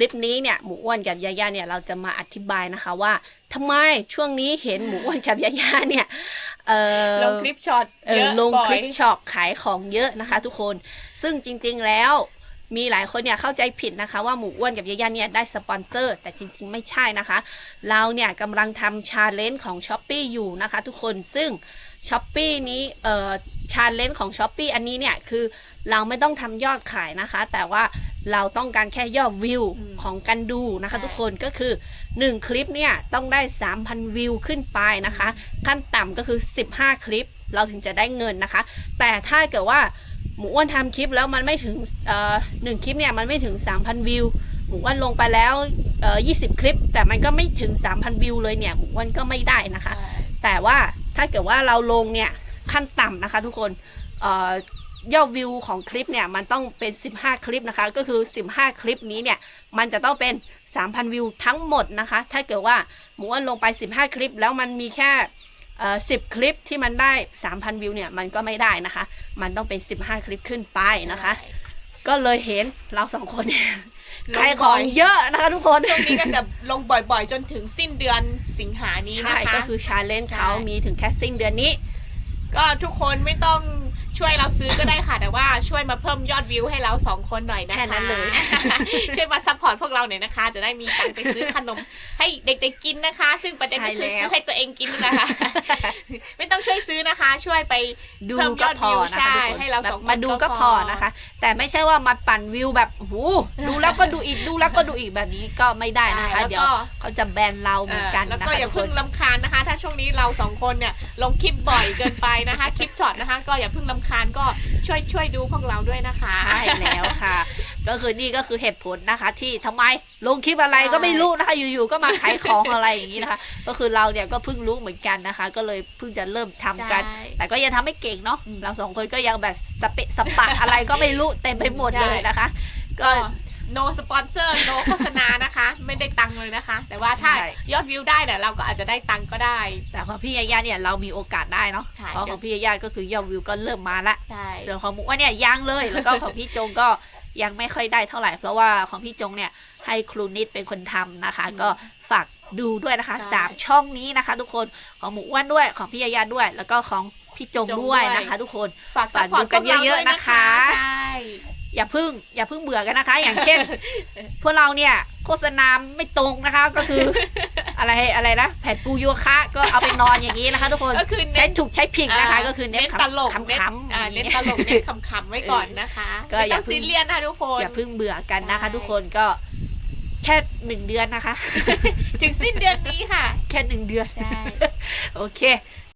ลิปนี้เนี่ยหมูอ้วนกับยาย่าเนี่ยเราจะมาอธิบายนะคะว่าทำไมช่วงนี้เห็นหมูอ้วนกับยาย่าเนี่ยเออลงคลิปช็อตเอเยออะลงบ่อคลิยปช็อปขายของเยอะนะคะ ทุกคนซึ่งจริง ๆแล้วมีหลายคนเนี่ยเข้าใจผิดนะคะ ว่าหมูอ้วนกับยาย่าเนี่ยได้สปอนเซอร์ แต่จริงๆไม่ใช่นะคะ เราเนี่ยกำลังทำชาเลนจ์ของ s h อ p e e อยู่นะคะ ทุกคนซึ่งช้อปปีนี้เอ่อชาเลนจ์ของช้อปปีอันนี้เนี่ยคือเราไม่ต้องทำยอดขายนะคะ แต่ว่า เราต้องการแค่ยอดวิวอืมของกันดูนะคะใช่ทุกคนก็คือ 1 คลิปเนี่ยต้องได้ 3,000 วิวขึ้นไปนะคะ ขั้นต่ำก็คือ 15 คลิป เราถึงจะได้เงินนะคะ แต่ถ้าเกิดว่าหมูอ้วนทำคลิปแล้วมันไม่ถึงเอ่อหนึ่งคลิปเนี่ยมันไม่ถึง 3,000 วิวหมูอ้วนลงไปแล้วเอ่อ20คลิป แต่มันก็ไม่ถึง 3,000 วิวเลยเนี่ยหมูอ้วนก็ไม่ได้นะคะ แต่ว่าถ้าเกิดว่าเราลงเนี่ยขั้นต่ำนะคะ ทุกคนเอ่อ ยอดวิวของคลิปเนี่ยมันต้องเป็น 15 คลิปนะคะ ก็คือ 15 คลิปนี้เนี่ยมันจะต้องเป็น 3,000 วิวทั้งหมดนะคะ ถ้าเกิดว่าหมูอ้วนลงไป 15 คลิป แล้วมันมีแค่เอ่อ10คลิปที่มันได้ 3,000 วิวเนี่ยมันก็ไม่ได้นะคะ มันต้องเป็น 15 คลิปขึ้นไปนะคะ ก็เลยเห็นเราสองคนเนี่ยลงขายขบ่อองยเยอะนะคะทุกคนช่วงนี้ก็จะลงบ่อยๆ จนถึงสิ้นเดือนสิงหานี้ใช่นะคะ ก็คือชาเลนจ์ใช่เขามีถึงแค่สิ้นเดือนนี้ ก็ทุกคนไม่ต้อง ช่วยเราซื้อก็ได้ค่ะ แต่ว่าช่วยมาเพิ่มยอดวิวให้เราสองคนหน่อยนะคะแค่นั้นเลย ช่วยมาซัพพอร์ตพวกเราหน่อยนะคะ จะได้มีตังค์ไปซื้อขนมให้เด็กๆกินนะคะ ซึ่งประเด็นก็คือซื้อให้ตัวเองกินนะคะไม่ต้องช่วยซื้อนะคะ ช่วยไป ดูเพิ่มยก็อดพอวิวนะคะใช่ทุกคนให้เราแบบสองคนมาดูก็ก็พพออ นะคะ แต่ไม่ใช่ว่ามาปั่นวิวแบบโอ้โหดูแล้วก็ดูอีกดูแล้วก็ดูอีกแบบนี้ก็ไม่ได้นะคะใช่แล้วก็เดี๋ยวเขาจะแบนเราเหมือนกันแล้วนะก็คะอย่าทุกคเพิ่น งลำคาญนะคะ ถ้าช่วงนี้เราสองคนเนี่ยลงคลิปบ่อยเกินไปนะคะ คลิปช็อตนะคะ ก็อย่าเพิ่งลำคาญก็ช่วยช่วยดูพวกเราด้วยนะคะใช่แล้วค่ะ ก็คือนี่ก็คือเหตุผลนะคะ ที่ทำไมลงคลิปอะไรก็ไม่รู้นะคะ อยู่ๆก็มาขายของอะไรอย่างนี้นะคะ ก็คือเราเนี่ยก็เพิ่งรู้เหมือนกันนะคะ ก็เลยเพิ่งจะเริ่มทำกันใช่แต่ก็ยังทำไม่เก่งเนาะอืมเราสองคนก็ยังแบบสเปะสปะอะไรก็ไม่รู้เต็มไปหมดเลยนะคะ ก็ก็ no sponsor no โฆษณานะคะ ไม่ได้ตังค์เลยนะคะ แต่ว่าถ้าใช่ ยอดวิวได้เนี่ยเราก็อาจจะได้ตังค์ก็ได้ แต่ของพี่ยาย่าเนี่ยเรามีโอกาสได้เนาะใช่ เพราะของพี่ยาย่าก็คือยอดวิวก็เริ่มมาละใช่ ส่วนของมุกว่าเนี่ยยังเลยแล้วก็ของพี่จงก็ยังไม่ค่อยได้เท่าไหร่ เพราะว่าของพี่จงเนี่ยให้ครูนิดเป็นคนทำนะคะก็ฝากดูด้วยนะคะสามช่องนี้นะคะ ทุกคนของหมูอ้วนด้วยของพี่ยาย่าด้วย แล้วก็ของพี่จงด้วยนะคะ ทุกคน ฝากซัพพอร์ตฝากดูกันพวราเยอะๆด้วยนะคะ ใช่ อย่าเพึ่ง อย่าเพึ่งเบื่อกันนะคะ อย่างเช่น พวกเราเนี่ยโฆษณาไม่ตรงนะคะ ก็คือ อะไรอะไรนะแผ่นปูโยคะก็เอาไปนอนอย่างนี้นะคะ ทุกคนก็คือใช้เน้นถูกใช้ผิดนะคะ ก็คือเน้นเน้นตลกขำเน้นๆอ่าอย่างเน้นนี้ตลกเน้นขำๆไว้ก่อนนะคะ ก็ไม่อย่าต้องเพิ่ซีงเรียสนะทุกคนอย่าเพึ่งเบื่อกันนะคะใช่ทุกคนก็แค่หนึ่งเดือนนะคะ ถึงสิ้นเดือนนี้ค่ะ แค่หนึ่งเดือนใช่โอเค